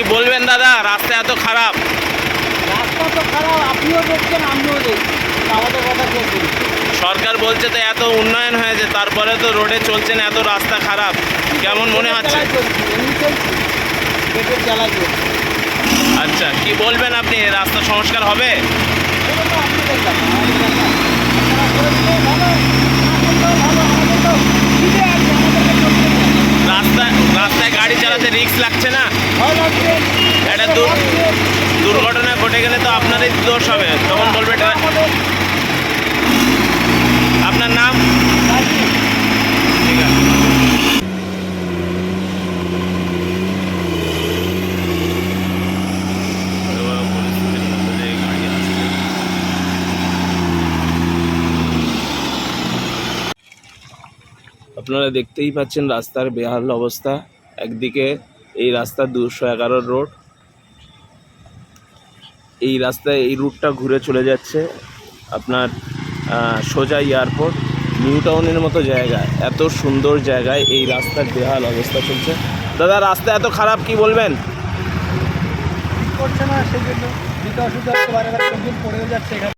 কি বলবেন দাদা? রাস্তা এত খারাপ। রাস্তা তো খারাপ আপনিও দেখছেন আমিও দেখছি। আমাদের কথা কে সরকার বলছে তো এত উন্নয়ন হয়েছে তারপরে তো রোডে চলছে না এত রাস্তা খারাপ। কেমন মনে হচ্ছে? আচ্ছা কি বলবেন আপনি? রাস্তা সংস্কার হবে। রাস্তায় রাস্তায় গাড়ি চালাতে রিস্ক লাগছে না? লাগছে, দুর্ঘটনা ঘটে গেলে তো আপনারই দোষ হবে। তখন বলবে আপনার নাম? আপনারা দেখতেই পাচ্ছেন রাস্তার বেহাল অবস্থা। একদিকে এই রাস্তা দুশো এগারো রোড। এই রাস্তায় এই রুটটা ঘুরে চলে যাচ্ছে আপনার সোজা এয়ারপোর্ট। নিউ টাউনের মতো জায়গা। এত সুন্দর জায়গায় এই রাস্তার বেহাল অবস্থা চলছে। দাদা, রাস্তা এত খারাপ, কি বলবেন? করছে না যাচ্ছে এখানে।